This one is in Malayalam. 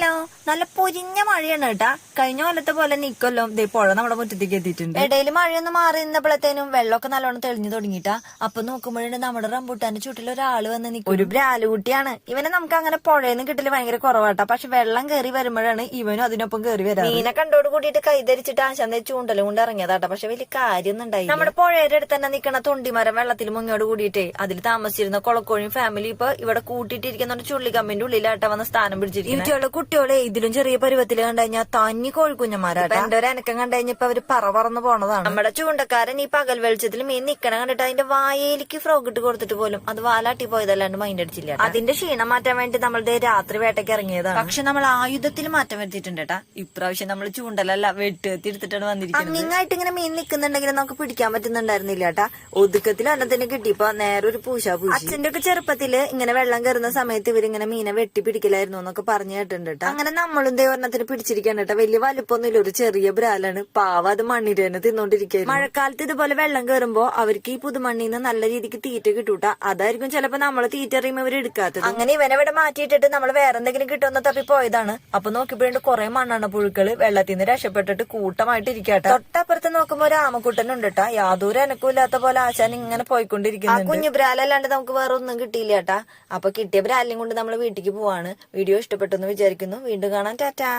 ഹലോ നല്ല പൊരിഞ്ഞ മഴയാണ് കേട്ടാ. കഴിഞ്ഞ കൊല്ലത്തെ പോലെ നിക്കല്ലോ ദേ പുഴ നമ്മുടെ മുറ്റത്തേക്ക് എത്തിയിട്ടുണ്ട്. ഇടയിൽ മഴയൊന്നും മാറി നിന്നപ്പോഴത്തേനും വെള്ളമൊക്കെ നല്ലോണം തെളിഞ്ഞു തുടങ്ങിട്ടാ അപ്പൊ നോക്കുമ്പോഴേ നമ്മുടെ റംബൂട്ടാന്റെ ചുട്ടിൽ ഒരാൾ വന്ന് നിൽക്കും ഒരു ബ്രാലുകുട്ടിയാണ് ഇവനെ നമുക്ക് അങ്ങനെ പുഴയെന്ന് കിട്ടൽ ഭയങ്കര കുറവാട്ടാ. പക്ഷെ വെള്ളം കയറി വരുമ്പോഴാണ് ഇവനും അതിനൊപ്പം കയറി വരാം മീനെ കണ്ടോട് കൂടിയിട്ട് കൈതരിച്ചിട്ട് ആശാന്ത ചൂണ്ടലും കൊണ്ട് ഇറങ്ങിയതാട്ടാ. പക്ഷെ വലിയ കാര്യമൊന്നും ഉണ്ടായി നമ്മുടെ പുഴയുടെ അടുത്ത് തന്നെ നിൽക്കണ തൊണ്ടിമരം വെള്ളത്തിൽ മുങ്ങിയോട് കൂടിയിട്ട് അതിൽ താമസിച്ചിരുന്ന കൊളക്കോഴിയും ഫാമിലി ഇപ്പൊ ഇവിടെ കൂട്ടിയിട്ടിരിക്കുന്ന ചുള്ളിക്കമ്മിന്റെ ഉള്ളിലാട്ടാ വന്ന് സ്ഥാനം പിടിച്ചിരിക്കും കുട്ടികളെ ഇതിലും ചെറിയ പരുവത്തിൽ കണ്ടു കഴിഞ്ഞാൽ തന്നി കോഴിക്കുഞ്ഞന്മാരാണ് എന്റെ ഒരു അനക്കം കണ്ടു കഴിഞ്ഞപ്പോ അവർ പറ പറന്ന് പോണതാണ്. നമ്മുടെ ചൂണ്ടക്കാരൻ ഈ പകൽ വെളിച്ചത്തിൽ മീൻ നിക്കണ കണ്ടിട്ട് അതിന്റെ വായയിലേക്ക് ഫ്രോഗ് ഇട്ട് കൊടുത്തിട്ട് പോലും അത് വാലാട്ടി പോയതല്ലാണ്ട് മൈൻഡ് അടിച്ചില്ല അതിന്റെ ക്ഷീണം മാറ്റാൻ വേണ്ടി നമ്മളുടെ രാത്രി വേട്ടയ്ക്ക് ഇറങ്ങിയതാണ്. പക്ഷെ നമ്മൾ ആയുധത്തിൽ മാറ്റം വരുത്തിയിട്ടുണ്ട് കേട്ടാ ഇപ്രാവശ്യം നമ്മൾ ചൂണ്ടലല്ല വെട്ടുകത്തി എടുത്തിട്ടാണ് വന്നിരിക്കുന്നത്. അങ്ങിങ്ങായിട്ട് ഇങ്ങനെ മീൻ നിൽക്കുന്നുണ്ടെങ്കിൽ നമുക്ക് പിടിക്കാൻ പറ്റുന്നുണ്ടായിരുന്നില്ല കേട്ടാ ഒതുക്കത്തിൽ ഒന്നത്തിന് കിട്ടിയപ്പോ നേരെ ഒരു പൂശ പൂശ. അച്ഛന്റെ ഒക്കെ ചെറുപ്പത്തിൽ ഇങ്ങനെ വെള്ളം കയറുന്ന സമയത്ത് ഇവരിങ്ങനെ മീനെ വെട്ടി പിടിക്കലായിരുന്നു എന്നൊക്കെ പറഞ്ഞു കേട്ടിട്ടുണ്ട് കേട്ടോ അങ്ങനെ നമ്മളും ദേ ഒരെണ്ണത്തിന് പിടിച്ചിരിക്കാൻ കേട്ടോ വലിയ വലിപ്പമൊന്നുമില്ല. ഒരു ചെറിയ ബ്രാലാണ് പാവ അത് മണ്ണിര തന്നെ തിന്നോണ്ടിരിക്കുക മഴക്കാലത്ത് ഇതുപോലെ വെള്ളം കയറുമ്പോ അവർക്ക് ഈ പുതുമണ്ണിൽ നിന്ന് നല്ല രീതിക്ക് തീറ്റ കിട്ടൂട്ട. അതായിരിക്കും ചിലപ്പോ നമ്മൾ തീറ്റ അറിയുമ്പോൾ ഇവർ എടുക്കാത്തത്. അങ്ങനെ ഇവനെ ഇവിടെ മാറ്റിയിട്ടിട്ട് നമ്മൾ വേറെ എന്തെങ്കിലും കിട്ടുമെന്ന് തപ്പി പോയതാണ്. അപ്പൊ നോക്കിപ്പോയിട്ട് കുറെ മണ്ണെണ്ണ പുഴുക്കൾ വെള്ളത്തിൽ നിന്ന് രക്ഷപ്പെട്ടിട്ട് കൂട്ടമായിട്ട് ഇരിക്കാട്ടെ തൊട്ടപ്പുറത്ത് നോക്കുമ്പോ ഒരു ആമക്കുട്ടനുണ്ട് കേട്ടാ യാതൊരു അനക്കൂല്ലാത്ത പോലെ ആശാൻ ഇങ്ങനെ പോയിക്കൊണ്ടിരിക്കുന്നു കുഞ്ഞു ബ്രാലല്ലാണ്ട് നമുക്ക് വേറെ ഒന്നും കിട്ടിയില്ല കേട്ടാ അപ്പൊ കിട്ടിയ ബ്രാലിനും കൊണ്ട് നമ്മൾ വീട്ടിലേക്ക് പോവാണ്. വീഡിയോ ഇഷ്ടപ്പെട്ടെന്ന് വിചാരിക്കുന്നു. വീണ്ടും കാണാൻ ടാറ്റാ.